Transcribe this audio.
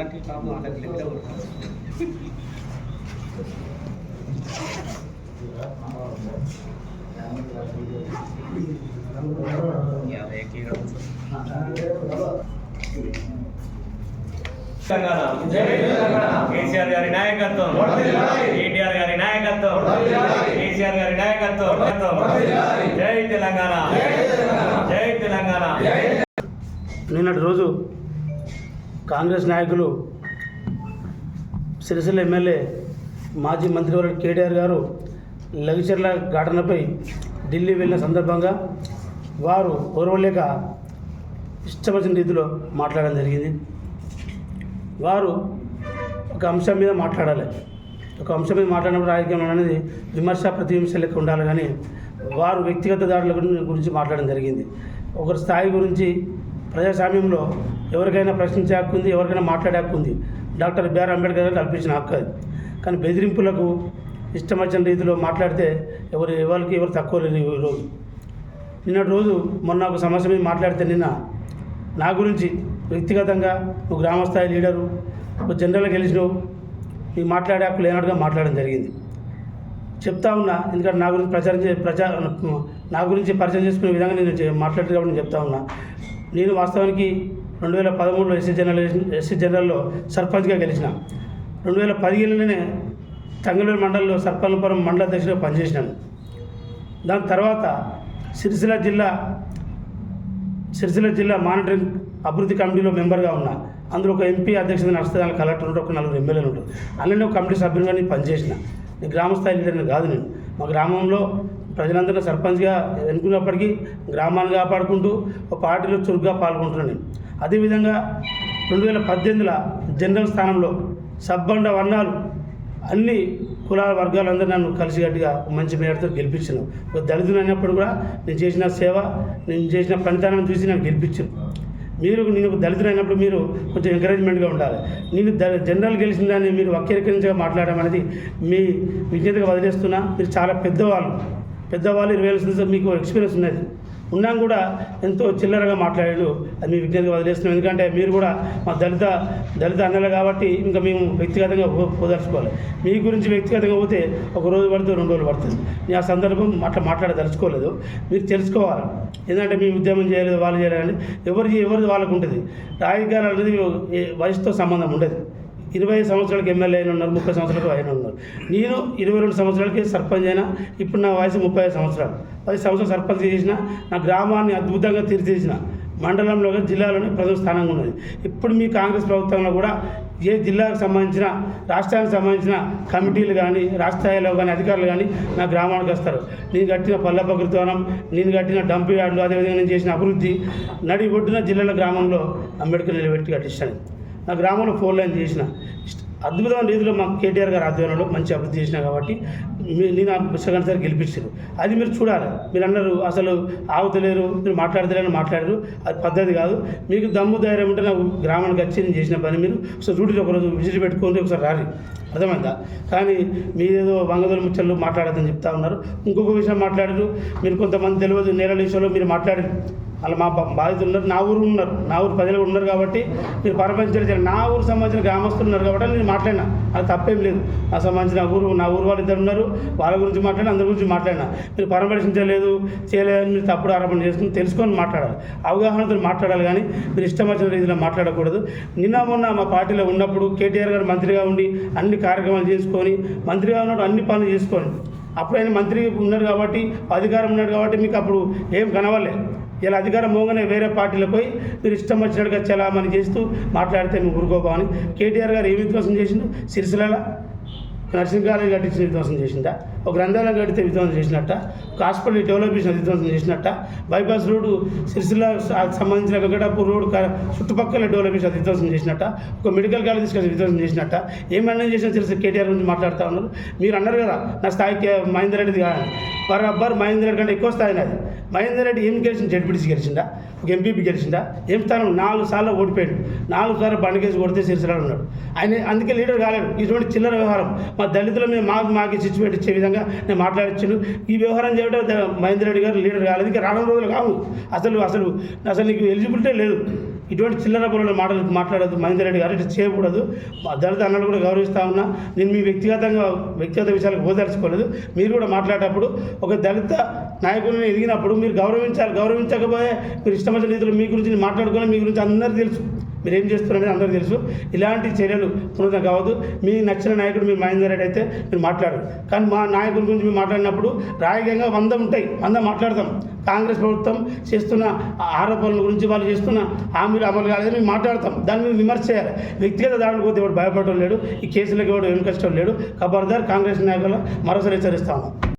ఎక్కి ఇక్కడ కూర్చో. తెలంగాణ కేసీఆర్ గారి నాయకత్వం. కేటీఆర్ గారి నాయకత్వం. కేసీఆర్ గారి నాయకత్వం. జై తెలంగాణ. జై తెలంగాణ. నిన్నటి రోజు కాంగ్రెస్ నాయకులు సిరిసిల్ల ఎమ్మెల్యే మాజీ మంత్రివర్గ కేటీఆర్ గారు లఘుచర్ల ఘటనపై ఢిల్లీ వెళ్ళిన సందర్భంగా వారు ఓర్వలేక ఇష్టం రీతిలో మాట్లాడడం జరిగింది. వారు ఒక అంశం మీద మాట్లాడాలి. ఒక అంశం మీద మాట్లాడినప్పుడు రాజకీయం అనేది విమర్శ ప్రతిహింస లెక్క ఉండాలి కానీ వారు వ్యక్తిగత దాడుల గురించి మాట్లాడడం జరిగింది. ఒకరి స్థాయి గురించి ప్రజాస్వామ్యంలో ఎవరికైనా ప్రశ్నించే హక్కు ఉంది ఎవరికైనా మాట్లాడే హక్కు ఉంది. డాక్టర్ బిఆర్ అంబేద్కర్ గారు కల్పించిన హక్కు అది. కానీ బెదిరింపులకు ఇష్టం వచ్చిన రీతిలో మాట్లాడితే ఎవరు ఎవరికి ఎవరు తక్కువ లేరు రోజు. నిన్నటి రోజు మొన్న ఒక సమస్య మీద మాట్లాడితే నిన్న నా గురించి వ్యక్తిగతంగా నువ్వు గ్రామస్థాయి లీడరు ఒక జనరల్గా గెలిచినవు నీకు మాట్లాడే హక్కు లేనట్టుగా మాట్లాడడం జరిగింది. చెప్తా ఉన్నా ఎందుకంటే నా గురించి ప్రచారం చే ప్రచార నా గురించి పరిచయం చేసుకునే విధంగా నేను చే- మాట్లాడేది కాబట్టి నేను చెప్తా ఉన్నా. నేను వాస్తవానికి రెండు వేల పదమూడులో ఎస్సీ జనరల్ ఎస్సీ జనరల్లో సర్పంచ్గా గెలిచిన. రెండు వేల పదిహేనులోనే తంగలూరు మండలంలో సర్పంచపురం మండల అధ్యక్షుడిగా పనిచేసినాను. దాని తర్వాత సిరిసిల్ల జిల్లా సిరిసిల్ల జిల్లా మానిటరింగ్ అభివృద్ధి కమిటీలో మెంబర్గా ఉన్నా. అందులో ఒక ఎంపీ అధ్యక్షత నడుస్తుంది కలెక్టర్ ఉంటారు ఒక నలుగురు ఎమ్మెల్యేలు ఉంటారు అలానే ఒక కమిటీ సభ్యులుగా నేను పనిచేసిన. నేను గ్రామ స్థాయి లీడర్ని కాదు నేను. మా గ్రామంలో ప్రజలందరూ సర్పంచ్గా ఎన్నుకున్నప్పటికీ గ్రామాన్ని కాపాడుకుంటూ ఒక పార్టీలో చురుగ్గా పాల్గొంటున్నాను అదేవిధంగా రెండు వేల పద్దెనిమిదిలో జనరల్ స్థానంలో సబ్బండ వర్ణాలు అన్ని కులాల వర్గాలందరూ నన్ను కలిసికట్టుగా మంచి మేరతో గెలిపించాను ఒక దళితులు అయినప్పుడు కూడా నేను చేసిన సేవ నేను చేసిన పనితనం చూసి నన్ను గెలిపించాను మీరు నేను ఒక దళితులు అయినప్పుడు మీరు కొంచెం ఎంకరేజ్మెంట్గా ఉండాలి. నేను ద జనరల్ గెలిచిన దాన్ని మీరు వక్రీకరించగా మాట్లాడడం అనేది మీ విజ్ఞతగా వదిలేస్తున్నా. మీరు చాలా పెద్దవాళ్ళు. పెద్దవాళ్ళు ఇరవై ఏళ్ళ సంవత్సరాలు మీకు ఎక్స్పీరియన్స్ ఉన్నది. ఉన్నాం కూడా ఎంతో చిల్లరగా మాట్లాడాడు. అది మీ విజ్ఞతగా వదిలేస్తున్నాం. ఎందుకంటే మీరు కూడా మా దళిత దళిత అన్నలు కాబట్టి ఇంకా మేము వ్యక్తిగతంగా పోదలుచుకోవాలి. మీ గురించి వ్యక్తిగతంగా పోతే ఒక రోజు పడుతుంది రెండు రోజులు పడుతుంది. నేను ఆ సందర్భం అట్లా మాట్లాడదలుచుకోలేదు. మీరు తెలుసుకోవాలి. ఎందుకంటే మీ ఉద్యమం చేయలేదు వాళ్ళు చేయలేదు. ఎవరి ఎవరిది వాళ్ళకు ఉంటుంది రాజకీయాలు అనేది వయసుతో సంబంధం ఉండదు. ఇరవై సంవత్సరాలకి ఎమ్మెల్యే అయిన ఉన్నారు ముప్పై సంవత్సరాలకు అయిన ఉన్నారు. నేను ఇరవై రెండు సంవత్సరాలకి సర్పంచ్ అయినా ఇప్పుడు నా వయసు ముప్పై ఐదు సంవత్సరాలు. పది సంవత్సరాలు సర్పంచ్ చేసిన నా గ్రామాన్ని అద్భుతంగా తీర్చిదిద్దిన మండలంలో జిల్లాలోనే ప్రథమ స్థానంగా ఉన్నది. ఇప్పుడు మీ కాంగ్రెస్ ప్రభుత్వంలో కూడా ఏ జిల్లాకు సంబంధించిన రాష్ట్రానికి సంబంధించిన కమిటీలు కానీ రాష్ట్ర స్థాయిలో కానీ అధికారులు కానీ నా గ్రామానికి వస్తారు. నేను కట్టిన పల్ల ప్రకృతవనం నేను కట్టిన డంప్ యార్డులు అదేవిధంగా నేను చేసిన అభివృద్ధి నడి ఒడ్డున జిల్లాల గ్రామంలో అంబేద్కర్ నిలబెట్టి కట్టించాను. నా గ్రామంలో ఫోర్ లైన్ చేసిన. అద్భుతమైన రీతిలో మాకు కేటీఆర్ గారు ఆధ్వర్యంలో మంచి అభివృద్ధి చేసిన కాబట్టి నేను సెకండ్ సార్ గెలిపించారు. అది మీరు చూడాలి. మీరు అన్నారు అసలు ఆగుతలేరు మీరు మాట్లాడతలేరు మాట్లాడారు. అది పద్ధతి కాదు. మీకు దమ్ము ధైర్యం ఉంటే నాకు గ్రామానికి వచ్చి నేను చేసిన పని మీరు ఒకసారి డ్యూటీలో ఒకరోజు విజిట్ పెట్టుకొని ఒకసారి రారి. అర్థమైందా? కానీ మీరేదో వంగదల ముచ్చట్లు మాట్లాడద్దని చెప్తా ఉన్నారు. ఇంకొక విషయం మాట్లాడారు. మీరు కొంతమంది తెలియదు నేరల విషయంలో మీరు మాట్లాడారు. అలా మా బాధితులు ఉన్నారు నా ఊరు ఉన్నారు నా ఊరు ప్రజలు ఉన్నారు కాబట్టి మీరు పరపంచారు నా ఊరు సంబంధించిన గ్రామస్తులు ఉన్నారు కాబట్టి నేను మాట్లాడినా. అది తప్పేం లేదు. నా సంబంధించిన ఊరు నా ఊరు వాళ్ళు ఇద్దరు ఉన్నారు వాళ్ళ గురించి మాట్లాడినా అందరి గురించి మాట్లాడినా. మీరు పరామర్శించలేదు చేయలేదని మీరు తప్పుడు ఆరోపణ చేసుకుని తెలుసుకొని మాట్లాడాలి. అవగాహనతో మాట్లాడాలి కానీ మీరు ఇష్టం వచ్చిన రీతిలో మాట్లాడకూడదు. నిన్న మొన్న మా పార్టీలో ఉన్నప్పుడు కేటీఆర్ గారు మంత్రిగా ఉండి అన్ని కార్యక్రమాలు చేసుకొని మంత్రిగా ఉన్నప్పుడు అన్ని పనులు చేసుకొని అప్పుడు ఆయన మంత్రి ఉన్నారు కాబట్టి అధికారం ఉన్నాడు కాబట్టి మీకు అప్పుడు ఏం కనవలే ఇలా అధికారం మోగానే వేరే పార్టీలకు పోయి మీరు ఇష్టం వచ్చినట్టుగా చలామణి చేస్తూ మాట్లాడితే మేము ఊరుకోబామని కేటీఆర్ గారు ఏమి విధ్వంసం చేసిండు? సిరిసిల్ల నర్సింగ్ కాలేజ్ కట్టించిన విధ్వంసం చేసిందా ఒక గ్రంథాలయం కడితే విధ్వంసం చేసినట్ట? ఒక హాస్పిటల్ డెవలప్ చేసిన విధ్వంసం చేసినట్ట? బైపాస్ రోడ్డు సిరిసిల్ల సంబంధించిన వెంకటాపూర్ రోడ్ చుట్టుపక్కల డెవలప్ చేసిన విధ్వంసం చేసినట్ట? ఒక మెడికల్ కాలేజ్ తీసుకొచ్చి విధ్వంసం చేసినట్ట? ఏమన్నా చేసినా తెలిసి కేటీఆర్ గురించి మాట్లాడుతూ ఉన్నారు? మీరు అన్నారు కదా నా స్థాయికి మహేందర్ రెడ్డిది కాదని. బరాబర్ మహేందర్ రెడ్డి కంటే ఎక్కువ స్థాయి నాది. మహేందర్ రెడ్డి ఏం గెలిచింది? జడ్పీటీసీ గెలిచిందా? ఒక ఎంపీపీ గెలిచిందా? ఏం స్థానం? నాలుగు సార్లు ఓడిపోయాడు. నాలుగు సార్లు బండకేసి కొడితే సిరిసిరాడు ఉన్నాడు ఆయన అందుకే లీడర్ కాలేడు ఇటువంటి చిల్లర వ్యవహారం మా దళితుల మీద మాకు మాకు సిచ్యువేట్ ఇచ్చే విధంగా నేను మాట్లాడించాను. ఈ వ్యవహారం చేయడం మహేందర్ రెడ్డి గారు లీడర్ కాలేదు. ఇంకా రానున్న రోజులు కావు. అసలు అసలు అసలు నీకు ఎలిజిబిలిటీ లేదు. ఇటువంటి చిల్లర పనులు మాటలు మాట్లాడదు మహేందర్ రెడ్డి గారు ఇటు చేయకూడదు. మా దళిత అన్నలు కూడా గౌరవిస్తా ఉన్నా. నేను మీ వ్యక్తిగతంగా వ్యక్తిగత విషయాలకు ఓదార్చుకోలేదు. మీరు కూడా మాట్లాడేటప్పుడు ఒక దళిత నాయకుడిని ఎదిగినప్పుడు మీరు గౌరవించాలి. గౌరవించకపోతే మీరు ఇష్టమైన రీతిలో మీ గురించి మాట్లాడుకోవాలి. మీ గురించి అందరూ తెలుసు. మీరు ఏం చేస్తున్నారని అందరికీ తెలుసు. ఇలాంటి చర్యలు పునరుద్ధం కావద్దు. మీ నచ్చిన నాయకుడు మీరు మహేందర్ రెడ్డి అయితే మీరు మాట్లాడరు. కానీ మా నాయకుడి గురించి మేము మాట్లాడినప్పుడు రాజకీయంగా వంద ఉంటాయి. వంద మాట్లాడతాం. కాంగ్రెస్ ప్రభుత్వం చేస్తున్న ఆ ఆరోపణల గురించి వాళ్ళు చేస్తున్న హామీలు అమలు కాలేదని మేము మాట్లాడతాం. దాన్ని మీద విమర్శ చేయాలి. వ్యక్తిగత దాడులు పోతే ఎవరు భయపడటం లేడు. ఈ కేసులకు ఎవడు ఏం కష్టం లేడు. ఖబర్దార్ కాంగ్రెస్ నాయకులు మరోసారి హెచ్చరిస్తాము.